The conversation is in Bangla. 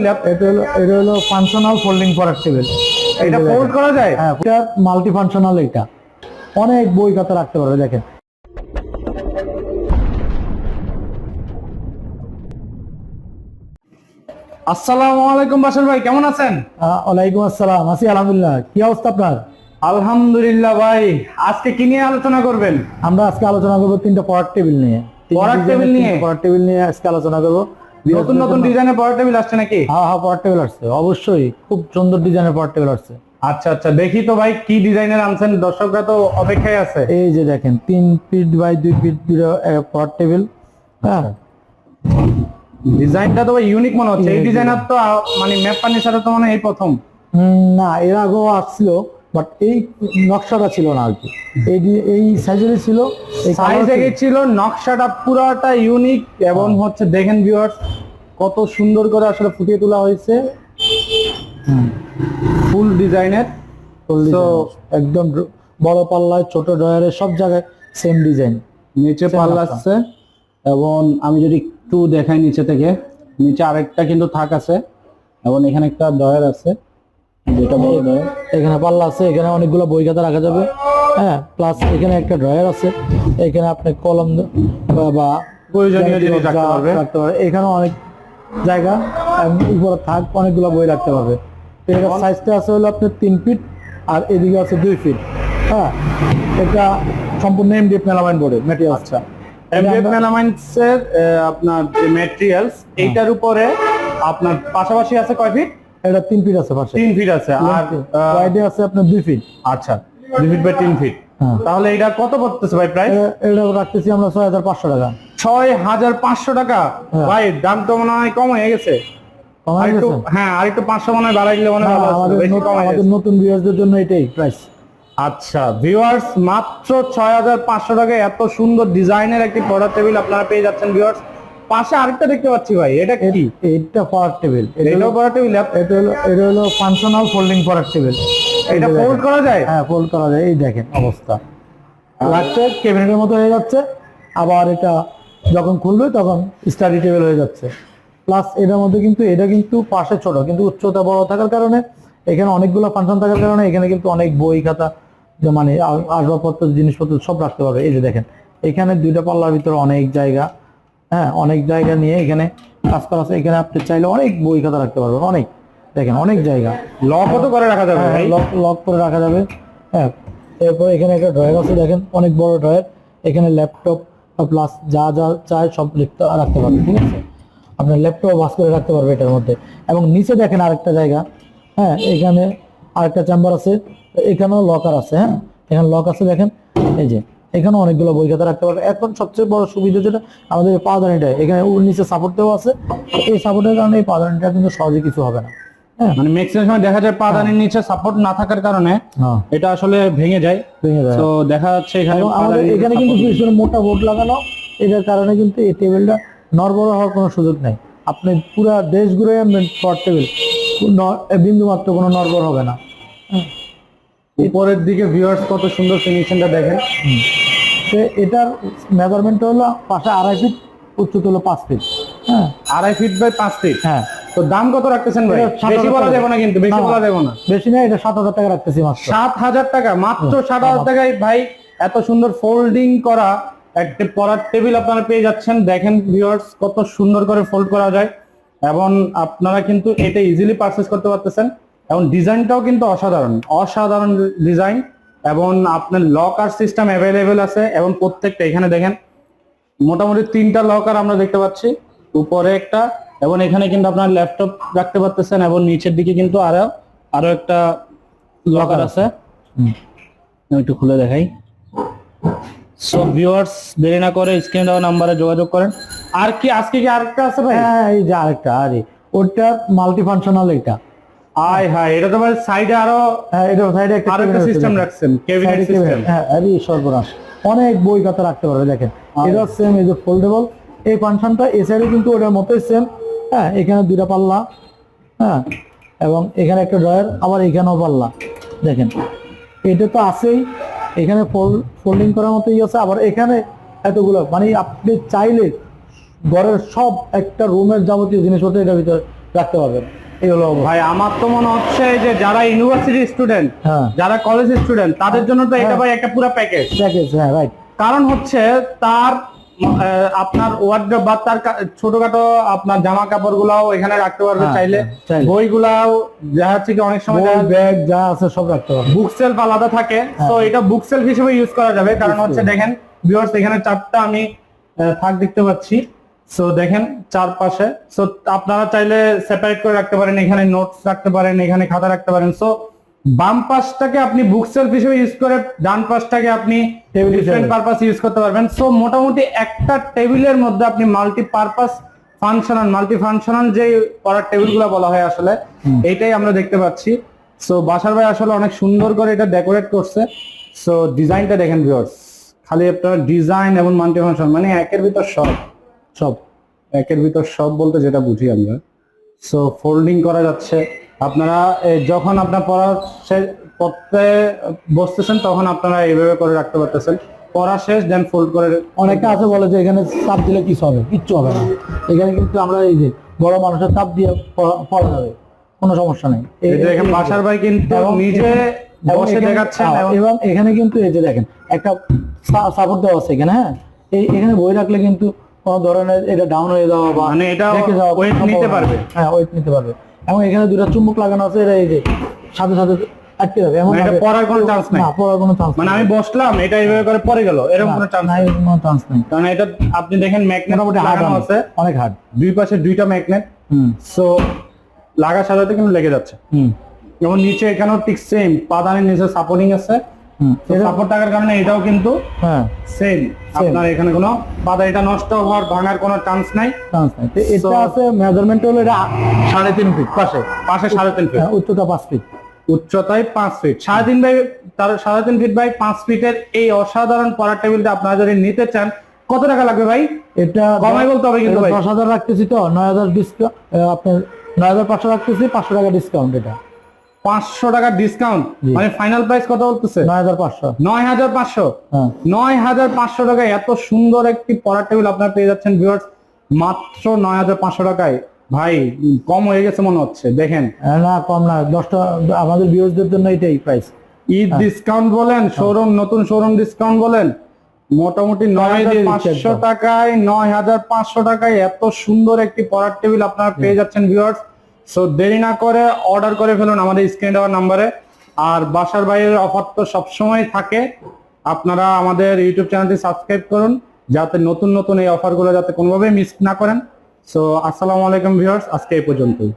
এটা হলো এটা হলো ফাংশনাল ফোল্ডিং করার টেবিল এটা ফোল্ড করা যায়? হ্যাঁ এটা মাল্টি ফাংশনাল এটা অনেক বই খাতা রাখতে পারবে দেখেন। আসসালামু আলাইকুম বাসর ভাই কেমন আছেন? ওয়ালাইকুম আসসালাম। আছি আলহামদুলিল্লাহ। কি অবস্থা আপনার? আলহামদুলিল্লাহ ভাই আজকে কি নিয়ে আলোচনা করবেন? আমরা আজকে আলোচনা করব তিনটা পড়ার টেবিল নিয়ে। পড়ার টেবিল নিয়ে? পড়ার টেবিল নিয়ে আজকে আলোচনা করব। নতুন নতুন ডিজাইনের পড়ার টেবিল আসছে নাকি? হ্যাঁ হ্যাঁ পড়ার টেবিল আসছে। অবশ্যই খুব সুন্দর ডিজাইনের পড়ার টেবিল আসছে। আচ্ছা আচ্ছা দেখি তো ভাই কি ডিজাইনের আনছেন। দর্শকরা তো অপেক্ষায় আছে। এই যে দেখেন তিন ফিট বাই দুই ফিট পড়ার টেবিল হ্যাঁ। ডিজাইনটা তো ইউনিক মনে হচ্ছে। এই ডিজাইনার তো মানে ম্যাপ ফার্নিচারে তো মানে এই প্রথম। না এর আগেও আসছিল বাট এই নকশাটা ছিল না আর কি। এই এই সাইজেরই ছিল সাইজ ছিল। নকশাটা পুরোটা ইউনিক এবং হচ্ছে দেখেন ভিউয়ার্স কত সুন্দর করে আসলে ফুটিয়ে তোলা হয়েছে। ফুল ডিজাইনের একদম বড় পাল্লায় ছোট ড্রয়ারে সব জায়গায় সেম ডিজাইন নিচে পাল্লা আছে এবং আমি যদি একটু দেখাই নিচে থেকে নিচে আরেকটা কিন্তু থাক আছে এবং এখানে একটা ডয়ার আছে। যেটা বড় ডয়ার এখানে পাল্লা আছে এখানে অনেকগুলো বই খাতা রাখা যাবে। হ্যাঁ প্লাস এখানে একটা ড্রয়ার আছে। এখানে আপনি কলম বা- বা প্রয়োজনীয় জিনিস রাখতে পারবে। এখানে অনেক জায়গা উপরে থাক অনেকগুলো বই রাখতে পারবে। সাইজটা আছে হলো আপনার তিন ফিট আর এদিকে আছে দুই ফিট হ্যাঁ এটা সম্পূর্ণ এমডিএফ মেলামাইন বোর্ডে আচ্ছা। এমডিএফ মেলামাইন্সের আপনার যে ম্যাটেরিয়ালস এইটার উপরে আপনার পাশাপাশি আছে কয় ফিট এটা তিন ফিট আছে পাশে। তিন ফিট আছে আর ওয়াইডে আছে আপনার দুই ফিট আচ্ছা দুই ফিট বাই তিন ফিট হ্যাঁ। তাহলে এটা কত পড়তেছে ভাই প্রাইস এটা রাখতেছি আমরা ছয় হাজার পাঁচশো টাকা। ছয় হাজার পাঁচশো টাকা? হ্যাঁ। ভাই দাম তো মনে হয় কম হয়ে গেছে। হ্যাঁ আরেকটু পাঁচশো মনে হয় বাড়াই দিলে মনে হয় ভালো আমাদের নতুন- হয়ে ভিউয়ারদের জন্য এটাই প্রাইস আচ্ছা ভিউয়ার্স মাত্র ছয় হাজার পাঁচশো টাকায় এত সুন্দর ডিজাইনের একটি পড়ার টেবিল আপনারা পেয়ে যাচ্ছেন ভিউয়ার্স পাশে আরেকটা দেখতে পাচ্ছি ভাই এটা কি? এইটা পড়ার টেবিল এটাও পড়ার টেবিল এটা হলো এটা হলো ফাংশনাল ফোল্ডিং পড়ার টেবিল এটা ফোল্ড করা যায়? হ্যাঁ ফোল্ড করা যায় এই দেখেন অবস্থা। লাগছে ক্যাবিনেটের মতো হয়ে যাচ্ছে আবার এটা যখন খুলবে তখন স্টাডি টেবিল হয়ে যাচ্ছে। প্লাস এটার মধ্যে কিন্তু এটা কিন্তু পাশে ছোট কিন্তু উচ্চতা বড় থাকার কারণে এখানে অনেকগুলো ফাংশন থাকার কারণে এখানে কিন্তু অনেক বই খাতা যে মানে আসবাবপত্র জিনিসপত্র সব রাখতে পারবে। এই যে দেখেন এখানে দুইটা পাল্লার ভিতরে অনেক জায়গা। হ্যাঁ অনেক জায়গা নিয়ে এখানে কাজ করা আছে। এখানে আপনি চাইলে অনেক বই খাতা রাখতে পারবেন অনেক। দেখেন অনেক জায়গা। লক তো করে রাখা যাবে লক লক করে রাখা যাবে। হ্যাঁ এরপর এখানে একটা ড্রয়ার আছে দেখেন অনেক বড় ড্রয়ার এখানে ল্যাপটপ প্লাস যা যা চায় সব লিখতে রাখতে পারবে ঠিক আছে? আপনার ল্যাপটপ বাস করে রাখতে পারবে এটার মধ্যে। এবং নিচে দেখেন আরেকটা জায়গা। হ্যাঁ এখানে আরেকটা চেম্বার আছে। এখানেও লকার আছে হ্যাঁ? এখানে লক আছে দেখেন এই যে। এখানে অনেকগুলো বই খাতা রাখতে পারবে। এখন সবচেয়ে বড় সুবিধা যেটা আমাদের পাদানিটা এখানে ওর নিচে সাপোর্ট দেওয়া আছে। এই সাপোর্টের কারণে এই পাদানিটা কিন্তু সহজে কিছু হবে না। হ্যাঁ? মানে ম্যাক্সিমাম সময় দেখা যায় পাদানির নিচে সাপোর্ট না থাকার কারণে হ্যাঁ। এটা আসলে ভেঙে যায়। ভেঙে যায়। তো দেখা যাচ্ছে এখানে আমাদের এখানে কিন্তু পিছনে মোটা বোর্ড লাগানো। এটার কারণে কিন্তু এই টেবিলটা নড়বড় হওয়ার কোনো সুযোগ নেই। আপনি পুরো দেশ ঘুরে আনবেন টেবিল বিন্দু মাত্র কোনো নড়বড় হবে না। উপরের দিকে ভিউয়ার্স কত সুন্দর ফিনিশিংটা দেখেন। তো এটার মেজারমেন্ট হলো পাশে আড়াই ফিট উচ্চতা হলো পাঁচ ফিট হ্যাঁ? আড়াই ফিট বাই পাঁচ ফিট হ্যাঁ। তো দাম কত রাখতেছেন ভাই? সাত বেশি হাজার বলা টাকা। যাবে না কিন্তু বেশি বলা যাবে না। বেশি না এটা সাত হাজার টাকা রাখতেছি মাত্র। সাত হাজার টাকা মাত্র সাত হাজার টাকায় ভাই এত সুন্দর ফোল্ডিং করা একটা পড়ার টেবিল আপনারা পেয়ে যাচ্ছেন। দেখেন ভিউয়ার্স কত সুন্দর করে ফোল্ড করা যায়। এবং আপনারা কিন্তু এটা ইজিলি পারচেস করতে পারতেছেন। এবং ডিজাইনটাও কিন্তু অসাধারণ অসাধারণ ডিজাইন এবং আপনার লকার সিস্টেম অ্যাভেলেবেল আছে এবং প্রত্যেকটা এখানে দেখেন মোটামুটি তিনটা লকার আমরা দেখতে পাচ্ছি উপরে একটা এবং এখানে কিন্তু আপনার ল্যাপটপ রাখতে পারতেছেন এবং নিচের দিকে কিন্তু আরও আরও একটা লকার আছে। একটু খুলে দেখাই। সো ভিউয়ার্স দেরি না করে স্ক্রিন দেওয়া নাম্বারে যোগাযোগ করেন। আর কি আজকে কি আরেকটা আছে ভাই? হ্যাঁ এই যে আরেকটা আরে ওটা মাল্টি ফাংশনাল এটা আয় হায় এটা তো ভাই সাইডে আরও হ্যাঁ এটা সাইডে একটা আরও একটা সিস্টেম রাখছেন সিস্টেম হ্যাঁ আরে সর্বনাশ। অনেক বই খাতা রাখতে পারবে দেখেন। এটা সেম এই যে ফোল্ডেবল এই ফাংশনটা এই সাইডে কিন্তু ওটার মতোই সেম হ্যাঁ এখানে দুইটা পাল্লা। হ্যাঁ এবং এখানে একটা ড্রয়ার আবার এখানেও পাল্লা। দেখেন এটা তো আছেই। এখানে ফোল্ডিং করার মতোই আছে। আবার এখানে এতগুলো মানে আপনি চাইলে ঘরের সব একটা রুমের যাবতীয় জিনিসপত্র এটার ভিতরে রাখতে পারবেন। ভাই আমার তো মনে হচ্ছে যে যারা ইউনিভার্সিটি স্টুডেন্ট হ্যাঁ। যারা কলেজ স্টুডেন্ট তাদের জন্য তো এটা হ্যাঁ। ভাই একটা পুরো প্যাকেজ প্যাকেজ হ্যাঁ রাইট কারণ হচ্ছে তার আপনার ওয়ার্ড্রপ বা তার ছোটখাটো আপনার জামা কাপড় গুলাও এখানে রাখতে পারবে হ্যাঁ, চাইলে। বইগুলাও দেখা যাচ্ছে কি অনেক সময় ব্যাগ যা আছে সব রাখতে পারবেন বুক সেলফ আলাদা থাকে। তো এটা বুক সেলফ হিসেবে ইউজ করা যাবে। কারণ হচ্ছে দেখেন ভিউয়ার্স এখানে চারটা আমি থাক দেখতে পাচ্ছি। সো দেখেন চারপাশে। সো আপনারা চাইলে সেপারেট করে রাখতে পারেন এখানে নোটস রাখতে পারেন এখানে খাতা রাখতে পারেন। সো বাম পাশটাকে আপনি বুক সেলফ হিসেবে ইউজ করে ডান পাশটাকে আপনি ডিফারেন্ট পারপাস ইউজ করতে পারবেন। সো মোটামুটি একটা টেবিলের মধ্যে আপনি multi purpose functional multi functional যে পড়ার টেবিলগুলো বলা হয় আসলে এইটাই আমরা দেখতে পাচ্ছি। সো বাসার ভাই আসলে অনেক সুন্দর করে এটা ডেকোরেট করছে। সো ডিজাইনটা দেখেন ভিউয়ার্স খালি আপনার ডিজাইন এবং মাল্টি ফাংশন মানে একের ভিতর সব। সব একের ভিতর সব বলতে যেটা বুঝি আমরা। সো ফোল্ডিং করা যাচ্ছে। আপনারা যখন আপনার পড়া পড়তে বসতেছেন তখন আপনারা এইভাবে করে রাখতে পারতেছেন। পড়া শেষ দেন ফোল্ড করে অনেকে আছে বলে যে এখানে চাপ দিলে কিছু হবে কিচ্ছু হবে না। এখানে কিন্তু আমরা এই যে বড় মানুষের চাপ দিয়ে পড়া- যাবে। কোনো সমস্যা নেই। বাসার ভাই কিন্তু এবং নিজে বসে এখানে- হ্যাঁ, এবং এবং এখানে কিন্তু এই যে দেখেন একটা সাপোর্ট দেওয়া আছে এখানে হ্যাঁ। এই এখানে বই রাখলে কিন্তু কোনো ধরনের এটা ডাউন হয়ে যাওয়া বা মানে এটা সম্ভব নিতে পারবে। হ্যাঁ ওয়েট নিতে পারবে। এবং এখানে দুটো চুম্বক লাগানো আছে এটা এই যে সাথে সাথে আটকে যাবে। এমন মানে এটা পড়ার কোনো চান্স নাই। না পড়ার কোনো চান্স মানে আমি বসলাম এটা এইভাবে করে পড়ে গেল এরকম কোনো চান্স নাই। কোনো চান্স নেই। কারণ এটা আপনি দেখেন ম্যাগনেট মোটামুটি হার্ড আছে। অনেক হার্ড দুই পাশে দুইটা ম্যাগনেট হুম। সো লাগার সাথে সাথে কিন্তু লেগে যাচ্ছে। হুম। যেমন নিচে এখানেও ঠিক সেম পাদানের নিচে সাপোর্টিং আছে। সাপোর্ট থাকার কারণে এটাও কিন্তু হ্যাঁ। সেম আপনার এখানে কোনো পাতা এটা নষ্ট হওয়ার ভাঙার কোনো চান্স নাই। চান্স নাই। তো এটা আছে মেজারমেন্ট হলো এটা সাড়ে তিন ফিট পাশে। পাশে সাড়ে তিন ফিট উচ্চতা পাঁচ ফিট উচ্চতায় পাঁচ ফিট সাড়ে তিন বাই তার সাড়ে তিন ফিট বাই পাঁচ ফিটের এই অসাধারণ পড়ার টেবিলটা আপনারা যদি নিতে চান কত টাকা লাগবে ভাই? এটা কমাই বলতে হবে কিন্তু ভাই। দশ হাজার রাখতেছি তো নয় হাজার ডিসকাউন্ট আপনার নয় হাজার পাঁচশো রাখতেছি পাঁচশো টাকা ডিসকাউন্ট এটা। পাঁচশো টাকার ডিসকাউন্ট মানে ফাইনাল প্রাইস কত বলতেছে? নয় হাজার পাঁচশো। নয় হাজার পাঁচশো। হ্যাঁ। নয় হাজার পাঁচশো টাকায় এত সুন্দর একটি পড়ার টেবিল আপনারা পেয়ে যাচ্ছেন ভিউয়ার্স মাত্র নয় হাজার পাঁচশো টাকায়। ভাই কম হয়ে গেছে মনে হচ্ছে দেখেন। হ্যাঁ, না কম না। দশটা আমাদের ভিউজদের জন্য এটাই প্রাইস ঈদ ডিসকাউন্ট বলেন শোরুম নতুন শোরুম ডিসকাউন্ট বলেন মোটামুটি নয় হাজার পাঁচশো টাকায় নয় হাজার পাঁচশো টাকায় এত সুন্দর একটি পড়ার টেবিল আপনারা পেয়ে যাচ্ছেন ভিউয়ার্স সো দেরি না করে অর্ডার করে ফেলুন আমাদের স্ক্রিনে দেওয়ার নাম্বারে আর বাসার বাইরের অফার তো সবসময় থাকে। আপনারা আমাদের ইউটিউব চ্যানেলটি সাবস্ক্রাইব করুন, যাতে নতুন নতুন এই অফারগুলো যাতে কোনোভাবেই মিস না করেন। সো আসসালামু আলাইকুম ভিউয়ার্স আজকে এই পর্যন্তই।